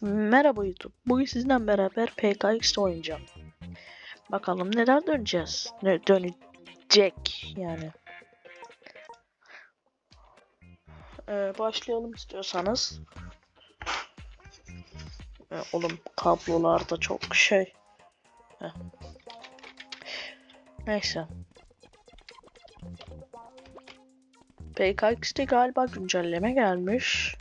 Merhaba YouTube. Bugün sizinle beraber PKX'de oynayacağım. Bakalım neler döneceğiz. Ne dönecek yani. Ee, başlayalım istiyorsanız. Ee, oğlum kablolar da çok şey. Heh. Neyse. PKX'de galiba güncelleme gelmiş.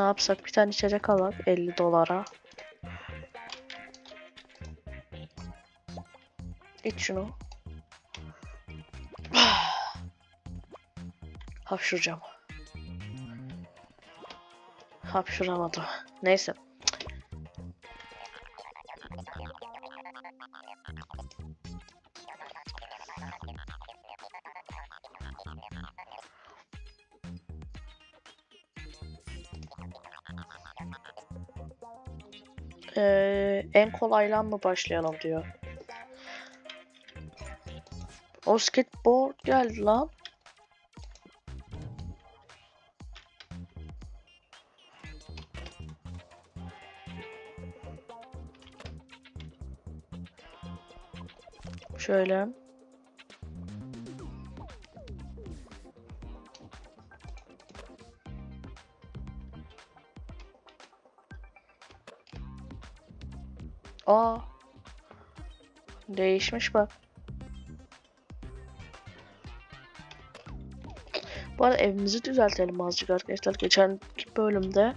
Ne yapsak bir tane içecek alak 50 dolara. İç şunu. Hapşuracağım. Hapşuramadım. Neyse. En kolayla mı başlayalım diyor. O skateboard geldi lan. Şöyle. Aa. Değişmiş bak. Bu arada evimizi düzeltelim azıcık arkadaşlar. Geçen bölümde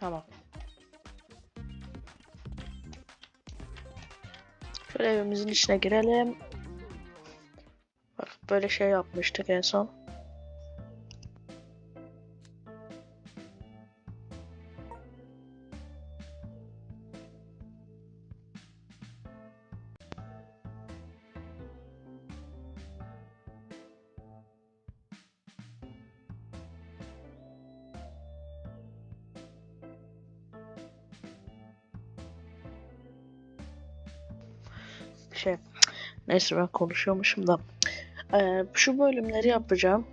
Tamam. Şöyle evimizin içine girelim. Bak böyle şey yapmıştık en son. Şey. Neyse ben konuşuyormuşum da. Ee, şu bölümleri yapacağım.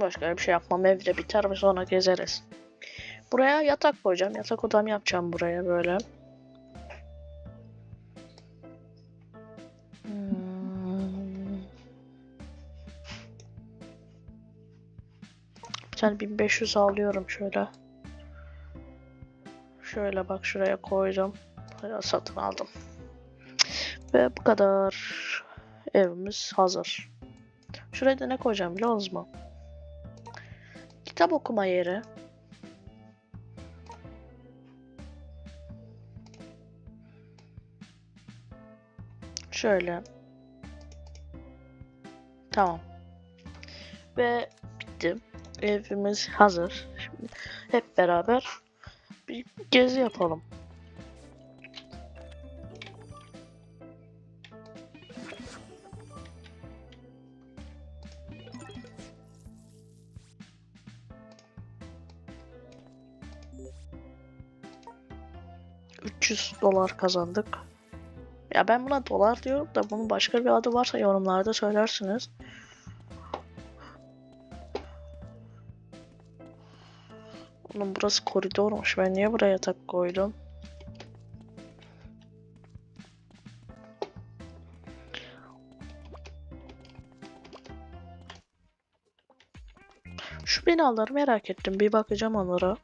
Başka bir şey yapmam evde biter ve sonra gezeriz. Buraya yatak koyacağım. Yatak odam yapacağım buraya böyle. Hmm. bir tane 1500 alıyorum şöyle. Şöyle bak şuraya koydum. Satın aldım. Ve bu kadar. Evimiz hazır. Şuraya da ne koyacağım biliyor musunuz? Kitap okuma yeri. Şöyle. Tamam. Ve bitti. Evimiz hazır. Şimdi hep beraber bir gezi yapalım. ...300 dolar kazandık. Ya ben buna dolar diyorum da bunun başka bir adı varsa yorumlarda söylersiniz. Oğlum burası koridormuş. Ben niye buraya yatak koydum? Şu binaları merak ettim. Bir bakacağım onlara.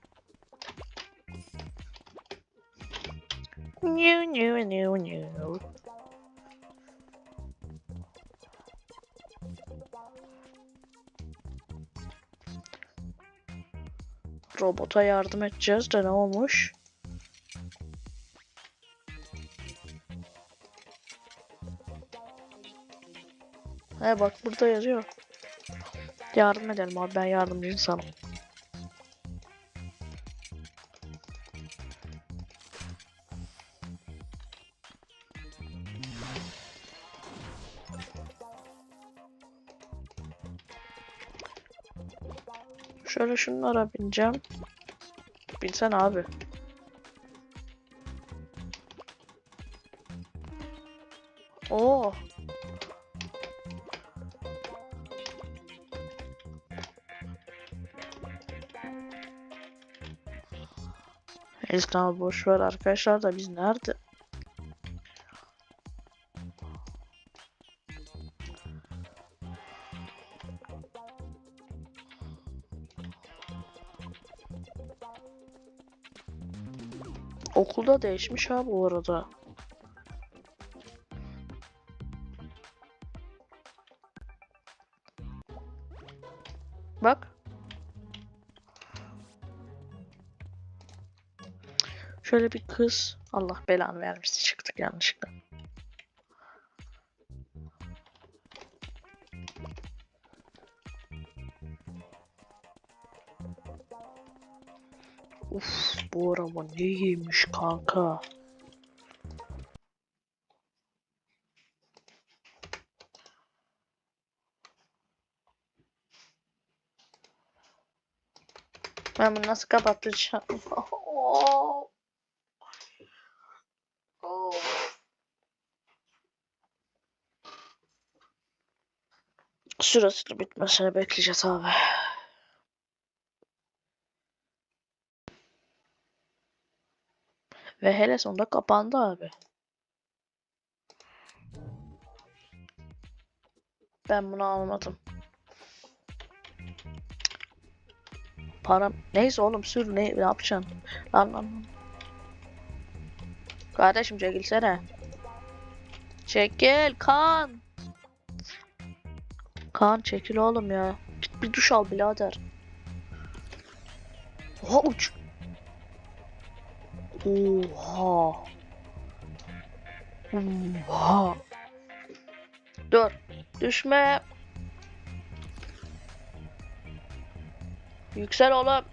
Robota yardım edeceğiz de ne olmuş? He bak burada yazıyor. Yardım edelim abi ben yardımcı insanım. Şöyle şunlara bineceğim. Binsen abi. Oo. Esnaf boş ver arkadaşlar da biz nerede? Okulda değişmiş ha bu arada. Bak. Şöyle bir kız. Allah belanı vermişti çıktık yanlışlıkla. Bu araba ne iyiymiş kanka. Ben bunu nasıl kapatacağım? Oh. Oh. Bitmesini bekleyeceğiz abi. Ve hele sonunda kapandı abi. Ben bunu almadım. Param neyse oğlum sür ne, ne yapacaksın? Lan lan lan. Kardeşim çekilsene. Çekil kan. Kan çekil oğlum ya. Git bir duş al birader. Oha uç. Oha. Oha. Dur. Düşme. Yüksel oğlum.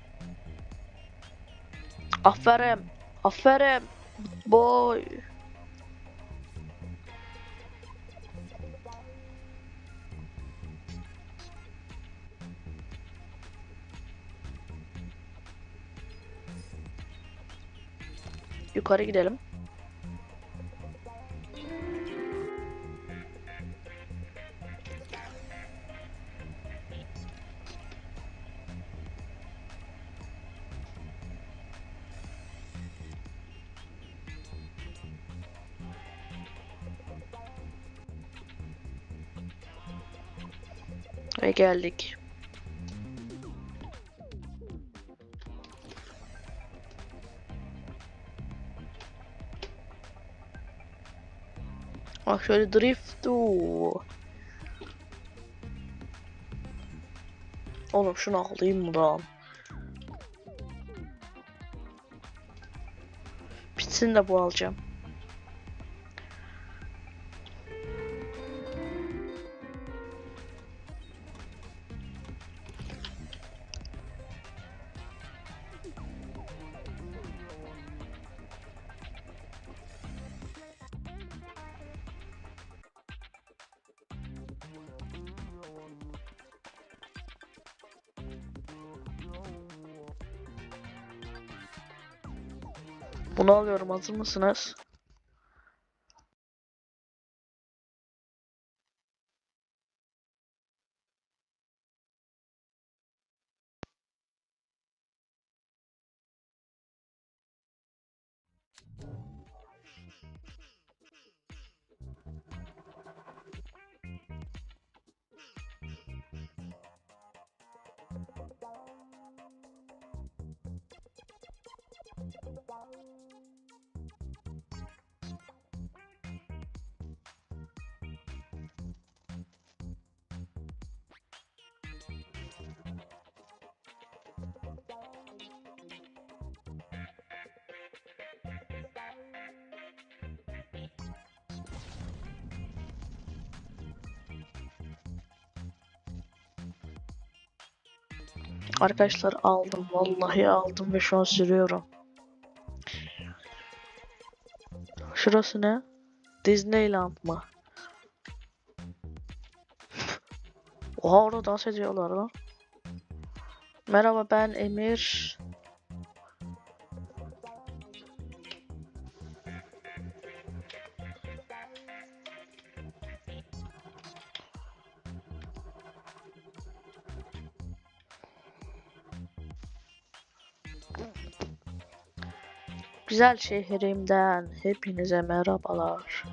Aferin. Aferin. Boy. Yukarı gidelim. Geldik. Bak şöyle drift. Oo. Oğlum şunu alayım lan? Bitsin de bu alacağım. Bunu alıyorum hazır mısınız? Arkadaşlar aldım. Vallahi aldım ve şu an sürüyorum. Şurası ne? Disneyland mı? Oha orada dans ediyorlar lan. Merhaba ben Emir. Güzel şehrimden hepinize merhabalar.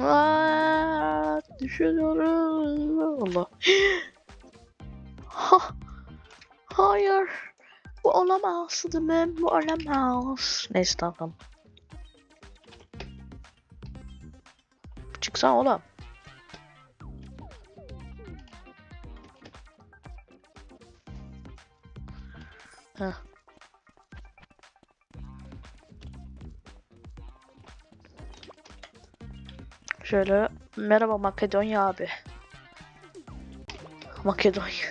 Aa, düşünüyorum. Allah. Ha, hayır. Bu olamaz değil? Bu olamaz. Neyse tamam. Çıksana oğlum. Şöyle merhaba Makedonya abi. Makedonya.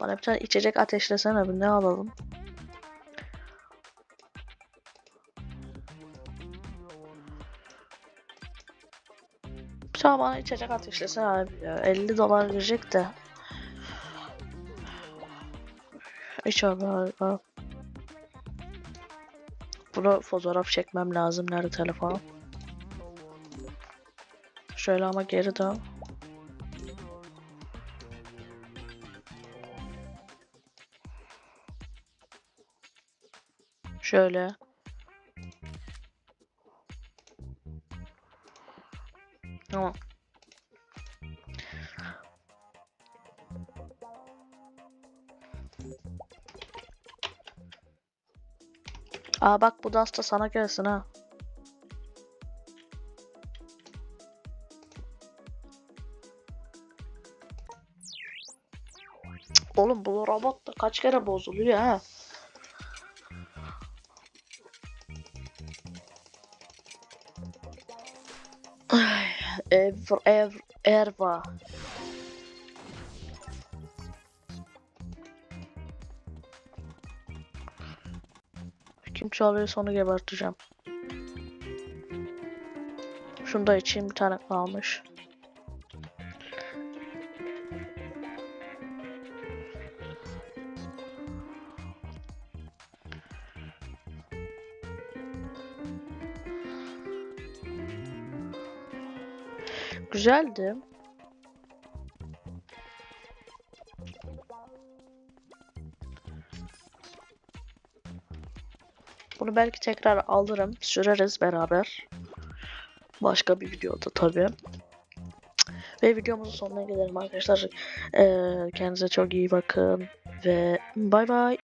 Bana bir tane içecek ateşlesene bir ne alalım? Tane bana içecek ateşlesene abi ya. 50 dolar verecek de. İç abi abi. abi. Bunu fotoğraf çekmem lazım. Nerede telefonum? Şöyle ama geri dön. Şöyle. Tamam. Aa bak bu dans da sana gelsin ha. Oğlum bu robot da kaç kere bozuluyor ha. Ev, ev, erva. Kim çalıyorsa onu geberteceğim. Şunu da içeyim bir tane kalmış. Güzeldi. Bunu belki tekrar alırım. Süreriz beraber. Başka bir videoda tabii. Ve videomuzun sonuna gelelim arkadaşlar. Ee, kendinize çok iyi bakın. Ve bay bay.